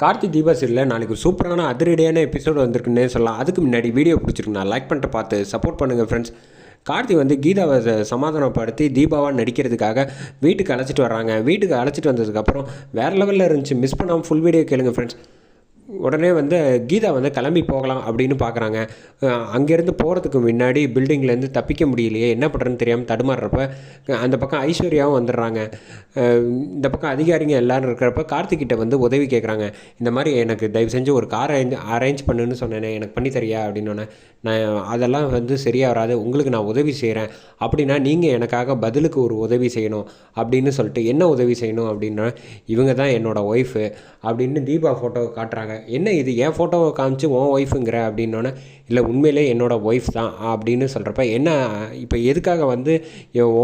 கார்த்தி தீபா சீரியலில் நாளைக்கு ஒரு சூப்பரான அதிரடியான எபிசோடு வந்திருக்குன்னே சொல்லலாம். அதுக்கு முன்னாடி வீடியோ பிடிச்சிருக்குண்ணா லைக் பண்ணிட்டு பார்த்து சப்போர்ட் பண்ணுங்கள் ஃப்ரெண்ட்ஸ் கார்த்தி வந்து கீதாவை சமாதானப்படுத்தி தீபாவாக நடிக்கிறதுக்காக வீட்டுக்கு அழைச்சிட்டு வர்றாங்க. வீட்டுக்கு அழைச்சிட்டு வந்ததுக்கப்புறம் வேறு லெவலில் இருந்துச்சு. மிஸ் பண்ணாமல் ஃபுல் வீடியோ கேளுங்க ஃப்ரெண்ட்ஸ் உடனே வந்து கீதா வந்து கிளம்பி போகலாம் அப்படின்னு பார்க்குறாங்க. அங்கேருந்து போகிறதுக்கு முன்னாடி பில்டிங்லேருந்து தப்பிக்க முடியலையே என்ன பண்ணுறதுன்னு தெரியாமல் தடுமாறுறப்ப அந்த பக்கம் ஐஸ்வர்யாவும் வந்துடுறாங்க. இந்த பக்கம் அதிகாரிங்க எல்லாரும் இருக்கிறப்ப கார்த்திக்கிட்ட வந்து உதவி கேட்குறாங்க இந்த மாதிரி எனக்கு தயவு செஞ்சு ஒரு கார் அரேஞ்ச் அரேஞ்ச் பண்ணுன்னு சொன்னேனே எனக்கு பண்ணி தரியா நான் அதெல்லாம் வந்து சரியாக வராது உங்களுக்கு நான் உதவி செய்கிறேன் அப்படின்னா நீங்கள் எனக்காக பதிலுக்கு ஒரு உதவி செய்யணும் அப்படின்னு சொல்லிட்டு என்ன உதவி செய்யணும் அப்படின்னா இவங்க தான் என்னோடய ஒய்ஃபு அப்படின்னு தீபா ஃபோட்டோவை காட்டுறாங்க. என்ன இது என் ஃபோட்டோவை காமிச்சு உன் ஒய்ஃபுங்கிற அப்படின்னோடனே இல்லை உண்மையிலே என்னோட ஒய்ஃப் தான் அப்படின்னு சொல்கிறப்ப என்ன இப்போ எதுக்காக வந்து என்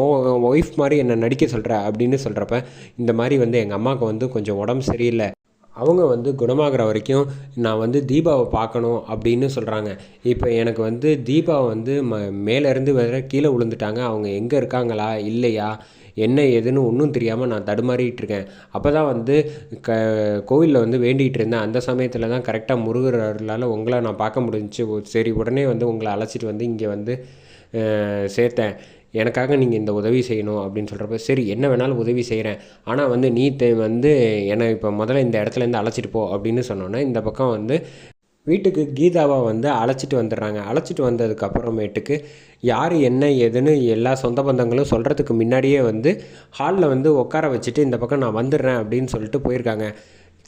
ஒய்ஃப் மாதிரி என்னை நடிக்க சொல்கிற அப்படின்னு சொல்கிறப்ப இந்த மாதிரி வந்து எங்கள் அம்மாவுக்கு வந்து கொஞ்சம் உடம்பு சரியில்லை. அவங்க வந்து குணமாகிற வரைக்கும் நான் வந்து தீபாவை பார்க்கணும் அப்படின்னு சொல்கிறாங்க இப்போ எனக்கு வந்து தீபா வந்து ம மேலேருந்து வேறு கீழே விழுந்துட்டாங்க. அவங்க எங்கே இருக்காங்களா இல்லையா? என்ன ஏதுன்னு ஒன்றும் தெரியாமல் நான் தடுமாறிட்டு இருக்கேன். அப்போ தான் வந்து க கோவிலில் வந்து வேண்டிகிட்டு இருந்தேன். அந்த சமயத்தில் தான் கரெக்டாக முருகர் அருளால் உங்களை நான் பார்க்க முடிஞ்சுச்சு சரி உடனே வந்து உங்களை அழைச்சிட்டு வந்து இங்கே வந்து சேர்த்தேன். எனக்காக நீங்கள் இந்த உதவி செய்யணும் அப்படின்னு சொல்கிறப்ப சரி என்ன வேணாலும் உதவி செய்கிறேன் ஆனால் வந்து நீ வந்து என்னை இப்போ முதல்ல இந்த இடத்துலேருந்து அழைச்சிட்டு போ அப்படின்னு சொன்னோன்னே இந்த பக்கம் வந்து வீட்டுக்கு கீதாவை வந்து அழைச்சிட்டு வந்துடுறாங்க. அழைச்சிட்டு வந்ததுக்கப்புறமேட்டுக்கு யார் என்ன ஏதுன்னு எல்லா சொந்த பந்தங்களும் சொல்கிறதுக்கு முன்னாடியே வந்து ஹாலில் வந்து உட்கார வச்சுட்டு இந்த பக்கம் நான் வந்துடுறேன் அப்படின்னு சொல்லிட்டு போயிருக்காங்க.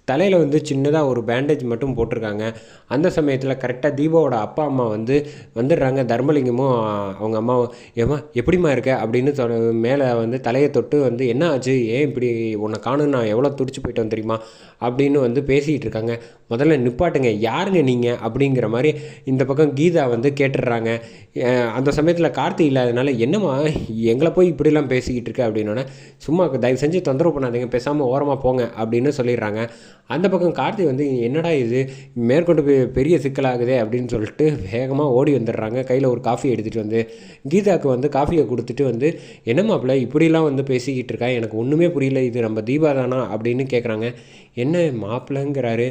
தலையில் வந்து சின்னதாக ஒரு பேண்டேஜ் மட்டும் போட்டிருக்காங்க. அந்த சமயத்தில் கரெக்டாக தீபாவோட அப்பா அம்மா வந்து வந்துடுறாங்க. தர்மலிங்கமும் அவங்க அம்மா ஏம்மா எப்படிம்மா இருக்க? அப்படின்னு சொல் மேலே வந்து தலையை தொட்டு வந்து என்ன ஆச்சு? ஏன் இப்படி உன்னை காணும் நான் எவ்வளோ துடிச்சு போயிட்டோம் தெரியுமா? அப்படின்னு வந்து பேசிகிட்டு இருக்காங்க. முதல்ல நிப்பாட்டுங்க. யாருங்க நீங்கள் அப்படிங்கிற மாதிரி இந்த பக்கம் கீதா வந்து கேட்டுடுறாங்க. அந்த சமயத்தில் கார்த்தி இல்லாதனால என்னம்மா எங்களை போய் இப்படிலாம் பேசிக்கிட்டு இருக்க அப்படின்னோடனே சும்மா தயவு செஞ்சு தொந்தரவு பண்ணாதீங்க. பேசாமல் ஓரமாக போங்க. அப்படின்னு சொல்லிடுறாங்க. அந்த பக்கம் கார்த்தி வந்து என்னடா இது? மேற்கொண்டு பெரிய சிக்கலாகுதே. அப்படின்னு சொல்லிட்டு வேகமாக ஓடி வந்துடுறாங்க. கையில் ஒரு காஃபி எடுத்துகிட்டு வந்து கீதாவுக்கு வந்து காஃபியை கொடுத்துட்டு வந்து என்ன மாப்பிள்ள இப்படிலாம் வந்து பேசிக்கிட்டு இருக்கா? எனக்கு ஒன்றுமே புரியல. இது நம்ம தீபா தானா? அப்படின்னு கேட்குறாங்க என்ன மாப்பிள்ளைங்கிறாரு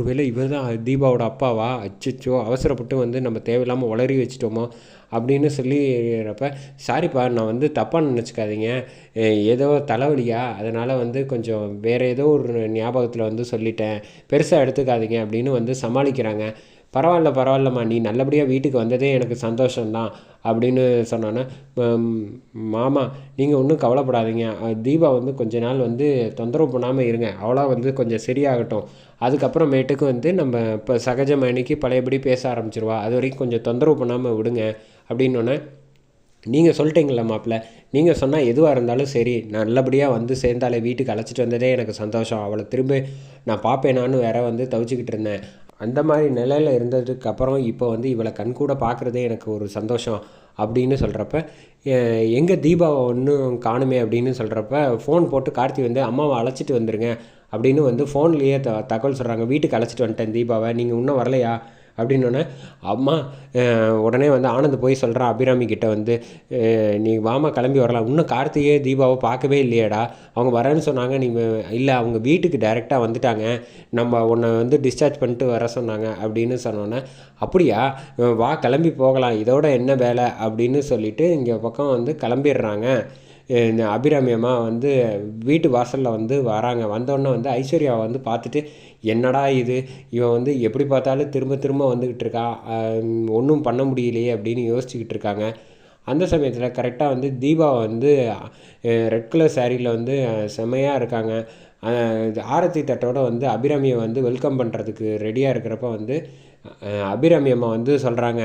ஒருவேளை இவர் தான் தீபாவோட அப்பாவா? அச்சோ அவசரப்பட்டு வந்து நம்ம தேவையில்லாமல் உளறி வச்சிட்டோமோ? அப்படின்னு சொல்லிறப்ப சாரிப்பா நான் வந்து தப்பாக நினச்சிக்காதீங்க. ஏதோ தலைவலியா? அதனால் வந்து கொஞ்சம் வேறு ஏதோ ஒரு ஞாபகத்தில் வந்து சொல்லிட்டேன். பெருசாக எடுத்துக்காதீங்க. அப்படின்னு வந்து சமாளிக்கிறாங்க. பரவாயில்ல பரவாயில்லம்மா. நீ நல்லபடியாக வீட்டுக்கு வந்ததே எனக்கு சந்தோஷம்தான் அப்படின்னு சொன்னோன்னே மாமா நீங்கள் ஒன்றும் கவலைப்படாதீங்க. தீபா வந்து கொஞ்ச நாள் வந்து தொந்தரவு பண்ணாமல் இருங்க. அவளாக வந்து கொஞ்சம் சரியாகட்டும். அதுக்கப்புறமேட்டுக்கு வந்து நம்ம இப்போ சகஜ மணிக்கு பழையபடி பேச ஆரம்பிச்சிருவா. அது வரைக்கும் கொஞ்சம் தொந்தரவு பண்ணாமல் விடுங்க. அப்படின்னோடனே நீங்கள் சொல்லிட்டீங்களா மாப்பிள்ள. நீங்கள் சொன்னால் எதுவாக இருந்தாலும் சரி. நல்லபடியாக வந்து சேர்ந்தாலே வீட்டுக்கு அழைச்சிட்டு வந்ததே எனக்கு சந்தோஷம். அவளை திரும்ப நான் பார்ப்பேனான்னு வேற வந்து தவிச்சுக்கிட்டு இருந்தேன். அந்த மாதிரி நிலையில் இருந்ததுக்கு அப்புறம் இப்போ வந்து இவளை கண்கூட பார்க்குறதே எனக்கு ஒரு சந்தோஷம் அப்படின்னு சொல்கிறப்ப எங்கே தீபாவை ஒன்றும் காணுமே அப்படின்னு சொல்கிறப்ப ஃபோன் போட்டு கார்த்தி வந்து அம்மாவை அழைச்சிட்டு வந்துடுங்க அப்படின்னு வந்து ஃபோன்லேயே த தகவல் சொல்கிறாங்க வீட்டுக்கு அழைச்சிட்டு வந்துட்டேன் தீபாவை. நீங்கள் இன்னும் வரலையா? அப்படின்னோடனே அம்மா உடனே வந்து ஆனந்த் போய் சொல்கிறா அபிராமி கிட்டே வந்து நீ வாமா கிளம்பி வரலாம். இன்னும் கார்த்திகே தீபாவை பார்க்கவே இல்லையேடா. அவங்க வரேன்னு சொன்னாங்க. நீ இல்லை அவங்க வீட்டுக்கு டைரெக்டாக வந்துட்டாங்க. நம்ம உன்னை வந்து டிஸ்சார்ஜ் பண்ணிட்டு வர சொன்னாங்க. அப்படின்னு சொன்னோன்னே அப்படியா? வா கிளம்பி போகலாம். இதோட என்ன வேலை? அப்படின்னு சொல்லிட்டு இங்கே பக்கம் வந்து கிளம்பிடுறாங்க. அபிராமியமாக இந்த வந்து வீட்டு வாசலில் வந்து வராங்க. வந்தோடனே வந்து ஐஸ்வர்யாவை வந்து பார்த்துட்டு என்னடா இது? இவன் வந்து எப்படி பார்த்தாலும் திரும்ப திரும்ப வந்துக்கிட்டு இருக்கா? ஒன்றும் பண்ண முடியலையே அப்படின்னு யோசிச்சுக்கிட்டு இருக்காங்க. அந்த சமயத்தில் கரெக்டாக வந்து தீபா வந்து ரெட் கலர் சாரியில் வந்து செமையாக இருக்காங்க. ஆரத்தி தட்டோட வந்து அபிராமியை வந்து வெல்கம் பண்ணுறதுக்கு ரெடியாக இருக்கிறப்ப வந்து அஹ் அபிராமி அம்மா வந்து சொல்கிறாங்க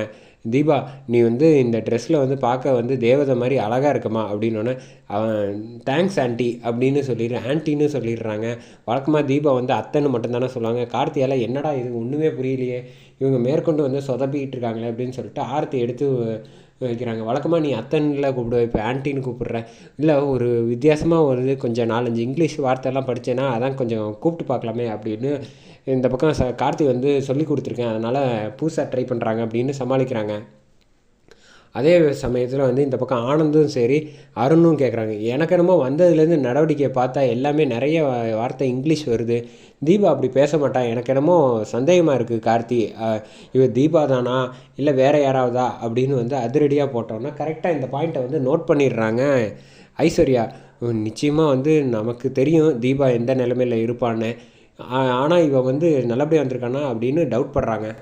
தீபா நீ வந்து இந்த ட்ரெஸ்ஸில் வந்து பார்க்க வந்து தேவதை மாதிரி அழகாக இருக்குமா? அப்படின்னோடனே அவன் தேங்க்ஸ் ஆண்டி அப்படின்னு சொல்லிடு ஆன்ட்டின்னு சொல்லிடுறாங்க. வழக்கமாக தீபா வந்து அத்தைன்னு மட்டும்தானே சொல்லுவாங்க. கார்த்தியால் என்னடா இது? ஒன்றுமே புரியலையே. இவங்க மேற்கொண்டு வந்து சொதப்பிக்கிட்டு இருக்காங்களே அப்படின்னு சொல்லிட்டு ஆர்த்தி எடுத்து வைக்கிறாங்க. வழக்கமாக நீ அத்தனில் கூப்பிடுவ இப்போ ஆன்ட்டின்னு கூப்பிடுற. இல்லை ஒரு வித்தியாசமாக வருது கொஞ்சம் நாலஞ்சு இங்கிலீஷ் வார்த்தைலாம் படித்தேன்னா அதான் கொஞ்சம் கூப்பிட்டு பார்க்கலாமே அப்படின்னு இந்த பக்கம் ச கார்த்தி வந்து சொல்லி கொடுத்துருக்கேன். அதனால் புதுசாக ட்ரை பண்ணுறாங்க அப்படின்னு சமாளிக்கிறாங்க. அதே சமயத்தில் வந்து இந்த பக்கம் ஆனந்தும் சரி அருணும் கேட்குறாங்க எனக்கு என்னமோ வந்ததுலேருந்து நடவடிக்கையை பார்த்தா எல்லாமே நிறைய வார்த்தை இங்கிலீஷ் வருது. தீபா அப்படி பேச மாட்டான் எனக்கு என்னமோ சந்தேகமாக இருக்குது கார்த்தி. இவர் தீபா தானா? இல்லை வேறு யாராவதா? அப்படின்னு வந்து அதிரடியாக போட்டோன்னா கரெக்டாக இந்த பாயிண்ட்டை வந்து நோட் பண்ணிடுறாங்க ஐஸ்வர்யா. நிச்சயமாக வந்து நமக்கு தெரியும் தீபா எந்த நிலமையில் இருப்பான்னு. ஆனால் இவள் வந்து நல்லபடியாக வந்திருக்கானா அப்படின்னு டவுட் படுறாங்க.